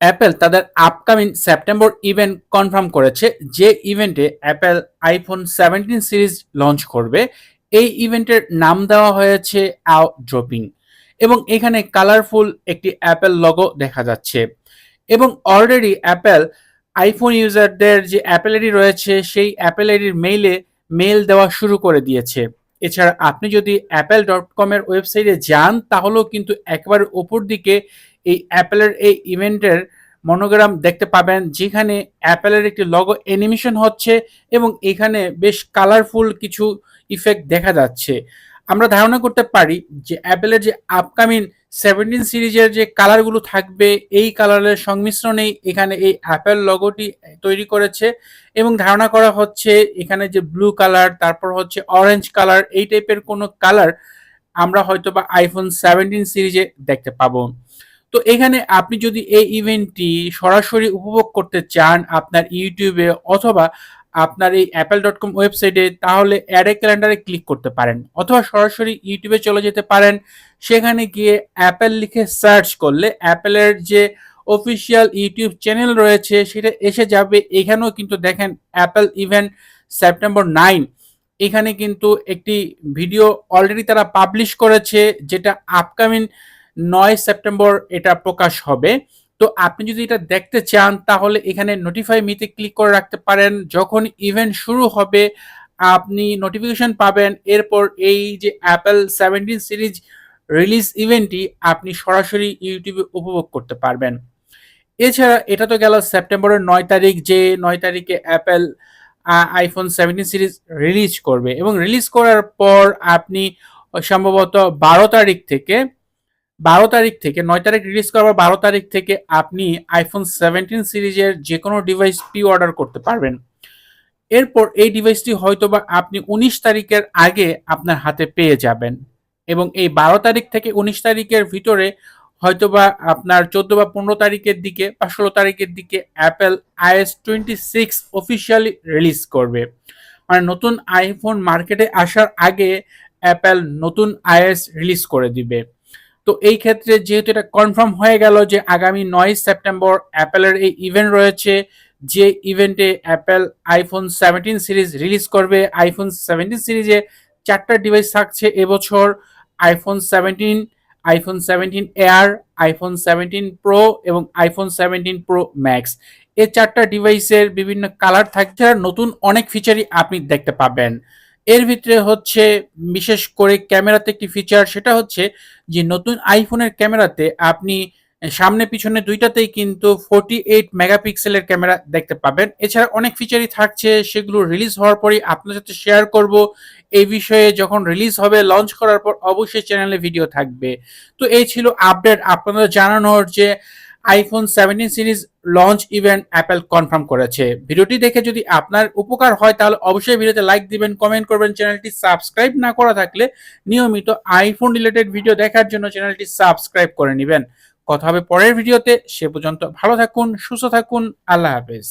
Apple তাদের upcoming September event confirm করেছে যে ইভেন্টে Apple iPhone seventeen series launch করবে। এই ইভেন্টের নাম দেওয়া হয়েছে আও ড্রপিং এবং এখানে কালারফুল একটি অ্যাপেল লগো দেখা যাচ্ছে। এবং অলরেডি অ্যাপেল আইফোন ইউজারদের যে অ্যাপেল আইডি রয়েছে, সেই অ্যাপেল আইডির মেইলে মেইল দেওয়া শুরু করে দিয়েছে। এছাড়া আপনি যদি অ্যাপেল ডট কমের ওয়েবসাইটে যান, তাহলেও কিন্তু একবার ওপর দিকে এই অ্যাপেলের এই ইভেন্টের মনোগ্রাম দেখতে পাবেন, যেখানে অ্যাপেলের একটি লগো অ্যানিমেশন হচ্ছে এবং এখানে বেশ কালারফুল কিছু ইফেক্ট দেখা যাচ্ছে। আমরা ধারণা করতে পারি যে অ্যাপেলের যে আপকামিং সেভেন্টিন সিরিজের যে কালারগুলো থাকবে, এই কালারের সংমিশ্রণেই এখানে এই অ্যাপেল লগোটি তৈরি করেছে এবং ধারণা করা হচ্ছে এখানে যে ব্লু কালার তারপর হচ্ছে অরেঞ্জ কালার এই টাইপের কোনো কালার আমরা হয়তো বা আইফোন সেভেন্টিন সিরিজে দেখতে পাবো। তো এখানে আপনি যদি এই ইভেন্টটি সরাসরি উপভোগ করতে চান আপনার ইউটিউবে অথবা আপনার এই অ্যাপেল ডট কম ওয়েবসাইটে তাহলে অ্যাডে ক্যালেন্ডারে ক্লিক করতে পারেন। অথবা সরাসরি ইউটিউবে চলে যেতে পারেন। সেখানে গিয়ে অ্যাপেল লিখে সার্চ করলে অ্যাপেলের যে অফিসিয়াল ইউটিউব চ্যানেল রয়েছে, সেটা এসে যাবে। এখানেও কিন্তু দেখেন অ্যাপেল ইভেন্ট সেপ্টেম্বর নাইন এখানে কিন্তু একটি ভিডিও অলরেডি তারা পাবলিশ করেছে, যেটা আপকামিং নয় সেপ্টেম্বর এটা প্রকাশ হবে। তো আপনি যদি এটা দেখতে চান, তাহলে এখানে নোটিফাই মিতে ক্লিক করে রাখতে পারেন। যখন ইভেন্ট শুরু হবে, আপনি নোটিফিকেশন পাবেন। এরপর এই যে অ্যাপেল সেভেন্টিন সিরিজ রিলিজ ইভেন্টটি আপনি সরাসরি ইউটিউবে উপভোগ করতে পারবেন। এছাড়া এটা তো গেল সেপ্টেম্বরের নয় তারিখ, যে নয় তারিখে Apple iPhone seventeen series release করবে। এবং রিলিজ করার পর আপনি সম্ভবত বারো তারিখ থেকে বারো তারিখ থেকে, নয় তারিখ রিলিজ করার বারো তারিখ থেকে আপনি আইফোন সেভেন্টিন সিরিজের যে কোনো ডিভাইস প্রি অর্ডার করতে পারবেন। এরপর এই ডিভাইসটি হয়তোবা আপনি উনিশ তারিখের আগে আপনার হাতে পেয়ে যাবেন এবং এই বারো তারিখ থেকে উনিশ তারিখের ভিতরে হয়তোবা আপনার চোদ্দ বা পনেরো তারিখের দিকে বা ষোলো তারিখের দিকে Apple iOS twenty six officially release করবে। মানে নতুন আইফোন মার্কেটে আসার আগে অ্যাপেল নতুন আইএস রিলিজ করে দিবে। তো এই ক্ষেত্রে যেহেতু এটা কনফার্ম হয়ে গেল যে আগামী নয় সেপ্টেম্বর অ্যাপেলের এই ইভেন্ট রয়েছে, যে ইভেন্টে Apple iPhone seventeen series release করবে। আইফোন সেভেন্টিন সিরিজে চারটা ডিভাইস থাকছে এবছর iPhone seventeen iPhone seventeen Air iPhone seventeen Pro এবং আইফোন সেভেন্টিন প্রো ম্যাক্স এই চারটা ডিভাইসের বিভিন্ন কালার থাকছে নতুন অনেক ফিচারই আপনি দেখতে পাবেন। এর ভিতরে হচ্ছে বিশেষ করে ক্যামেরাতে একটি ফিচার সেটা হচ্ছে যে নতুন আইফোনের ক্যামেরাতে আপনি সামনে পিছনে দুইটাতেই কিন্তু ফোর্টি এইট মেগাপিক্সেলের ক্যামেরা দেখতে পাবেন। এছাড়া অনেক ফিচারই থাকছে, সেগুলো রিলিজ হওয়ার পরই আপনার সাথে শেয়ার করব। এই বিষয়ে যখন রিলিজ হবে লঞ্চ করার পর অবশ্যই চ্যানেলে ভিডিও থাকবে। তো এই ছিল আপডেট আপনাদের জানানোর যে iPhone seventeen series launch event Apple confirm করেছে। ভিডিওটি দেখে যদি আপনার উপকার হয়, তাহলে অবশ্যই ভিডিওতে লাইক দিবেন কমেন্ট করবেন, চ্যানেলটি সাবস্ক্রাইব না করা থাকলে নিয়মিত আইফোন রিলেটেড ভিডিও দেখার জন্য চ্যানেলটি সাবস্ক্রাইব করে নেবেন। কথা হবে পরের ভিডিওতে, সে পর্যন্ত ভালো থাকুন, সুস্থ থাকুন, আল্লাহ হাফেজ।